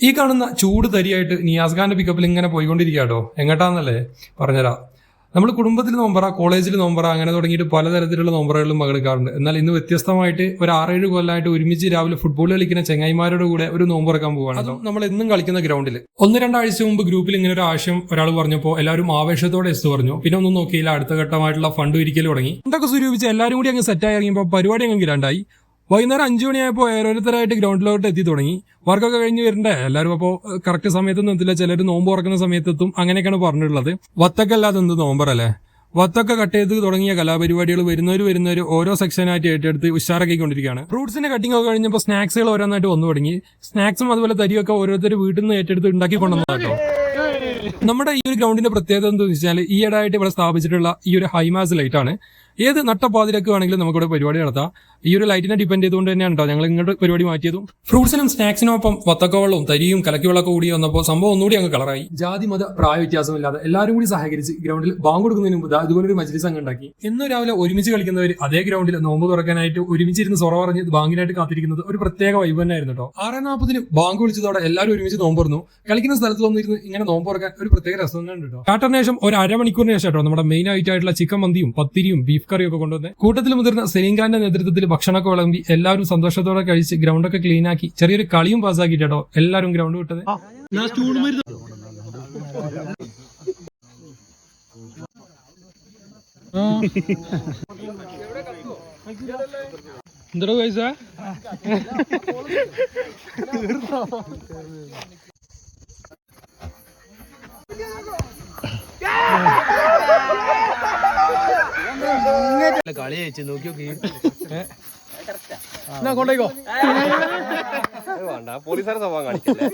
ഈ കാണുന്ന ചൂട് തരിയായിട്ട് നിയാസ് ഖാന്റെ പിക്കപ്പിൽ ഇങ്ങനെ പോയിക്കൊണ്ടിരിക്കാട്ടോ എങ്ങോട്ടാന്നല്ലേ? പറഞ്ഞുതരാം. നമ്മൾ കുടുംബത്തിൽ നോമ്പറ കോളേജിൽ നോമ്പറ അങ്ങനെ തുടങ്ങിയിട്ട് പലതരത്തിലുള്ള നോമ്പറകളും പങ്കെടുക്കാറുണ്ട് എന്നാൽ ഇന്ന് വ്യത്യസ്തമായിട്ട് ഒരു ആറേഴ് കൊല്ലമായിട്ട് ഒരുമിച്ച് രാവിലെ ഫുട്ബോൾ കളിക്കുന്ന ചെങ്ങായിമാരുടെ കൂടെ ഒരു നോമ്പ് തുറക്കാൻ പോവാണ് അതും നമ്മൾ എന്നും കളിക്കുന്ന ഗ്രൗണ്ടിൽ ഒന്ന് രണ്ടാഴ്ച മുമ്പ് ഗ്രൂപ്പിൽ ഇങ്ങനെ ഒരു ആശയം ഒരാൾ പറഞ്ഞപ്പോൾ എല്ലാവരും ആവേശത്തോടെ എസ് പറഞ്ഞു. പിന്നെ ഒന്നും നോക്കിയില്ല അടുത്ത ഘട്ടമായിട്ടുള്ള ഫണ്ട് ഒരിക്കൽ തുടങ്ങി. എന്തൊക്കെ സ്വരൂപിച്ച് എല്ലാവരും കൂടി അങ്ങ് സെറ്റായി ഇറങ്ങിയപ്പോൾ പരിപാടി അങ്ങ് ഇല്ലാണ്ടായി വൈകുന്നേരം അഞ്ചു മണിയായപ്പോൾ ഓരോരുത്തരായിട്ട് ഗ്രൗണ്ടിലോട്ട് എത്തി തുടങ്ങി. വർക്കൊക്കെ കഴിഞ്ഞ് വരണ്ടേ? എല്ലാവരും അപ്പോൾ കറക്റ്റ് സമയത്തൊന്നും എത്തില്ല. ചിലർ നോമ്പ് ഉറക്കുന്ന സമയത്തെത്തും. അങ്ങനെയൊക്കെയാണ് പറഞ്ഞിട്ടുള്ളത്. വത്തൊക്കെ അല്ലാതെ എന്ത് നോമ്പറല്ലേ? വത്തൊക്കെ കട്ട് ചെയ്ത് തുടങ്ങിയ കലാപരിപാടികൾ വരുന്നവർ വരുന്നവർ ഓരോ സെക്ഷനായിട്ട് ഏറ്റെടുത്ത് ഉഷാറാക്കിക്കൊണ്ടിരിക്കുകയാണ്. ഫ്രൂട്ട്സിന്റെ കട്ടിംഗ് ഒക്കെ കഴിഞ്ഞപ്പോൾ സ്നാക്സുകൾ ഓരോന്നായിട്ട് വന്നു തുടങ്ങി. സ്നാക്സും അതുപോലെ തരിയൊക്കെ ഓരോരുത്തർ വീട്ടിൽ നിന്ന് ഏറ്റെടുത്ത് ഉണ്ടാക്കി കൊണ്ടുവന്നതാട്ടോ. നമ്മുടെ ഈ ഒരു ഗ്രൗണ്ടിന്റെ പ്രത്യേകത എന്താണെന്ന് വെച്ചാൽ ഈയിടെയായിട്ട് ഇവിടെ സ്ഥാപിച്ചിട്ടുള്ള ഈ ഒരു ഹൈമാസ് ലൈറ്റ് ആണ്. ഏത് നട്ടപ്പാതിരക്ക് വേണമെങ്കിലും നമുക്കിവിടെ പരിപാടി നടത്താം. ഈ ഒരു ലൈറ്റിനെ ഡിപെൻഡ് ചെയ്തുകൊണ്ട് തന്നെയാണ് കേട്ടോ ഞങ്ങൾ ഇങ്ങോട്ട് പരിപാടി മാറ്റിയതും. ഫ്രൂട്ട്സിനും സ്നാക്സിനൊപ്പം വത്തക്കവെള്ളവും തരിയും കലക്കിവെള്ളമൊക്കെ കൂടി വന്നപ്പോൾ സംഭവം ഒന്നുകൂടി അങ്ങ് കളറായി ജാതി മത പ്രായ വ്യത്യാസമില്ലാതെ എല്ലാവരും കൂടി സഹകരിച്ച് ഗ്രൗണ്ടിൽ ബാങ്ക് കൊടുക്കുന്നതിന് മുമ്പ് ദാ ഇതുപോലെ ഒരു മജ്ലിസ് അങ്ങ് ഉണ്ടാക്കി. എന്നും രാവിലെ ഒരുമിച്ച് കളിക്കുന്നവർ അതേ ഗ്രൗണ്ടിൽ നോമ്പ് തുറക്കാനായിട്ട് ഒരുമിച്ചിരുന്ന് സൊറ പറഞ്ഞ് ബാങ്കിനായിട്ട് കാത്തിരിക്കുന്നത് ഒരു പ്രത്യേക വൈബ് തന്നെയായിരുന്നു കേട്ടോ ആറ് നാൽപ്പതിന് ബാങ്ക് വിളിച്ചതോടെ എല്ലാവരും ഒരുമിച്ച് നോമ്പ് തുറന്നു. കളിക്കുന്ന സ്ഥലത്ത് വന്നിരുന്ന് ഇങ്ങനെ നോമ്പ് തുറക്കാൻ ഒരു പ്രത്യേക രസം കേട്ടോ കാട്ടറിന് ശേഷം ഒരു അരമണിക്കൂറിന് ശേഷം കേട്ടോ നമ്മുടെ മെയിൻ ആയിട്ടുള്ള ചിക്കൻ മന്തിയും പത്തിരിയും ബീഫ് കറിയും ഒക്കെ കൊണ്ടുവന്ന് കൂട്ടത്തിൽ മുതിർന്ന സെലിംഖാന്റെ നേതൃത്വത്തിൽ ഭക്ഷണമൊക്കെ വിളമ്പി എല്ലാവരും സന്തോഷത്തോടെ കഴിച്ച് ഗ്രൗണ്ടൊക്കെ ക്ലീൻ ആക്കി ചെറിയൊരു കളിയും പാസ്സാക്കി കേട്ടോ എല്ലാവരും ഗ്രൗണ്ട് വിട്ടത്. എന്തോ പൈസ? കളി ജയിച്ചു നോക്കി നോക്കി എന്നാ കൊണ്ടേക്കോ വേണ്ട. പോലീസുകാരെ സ്വഭാവം കാണിക്കല്ലേ?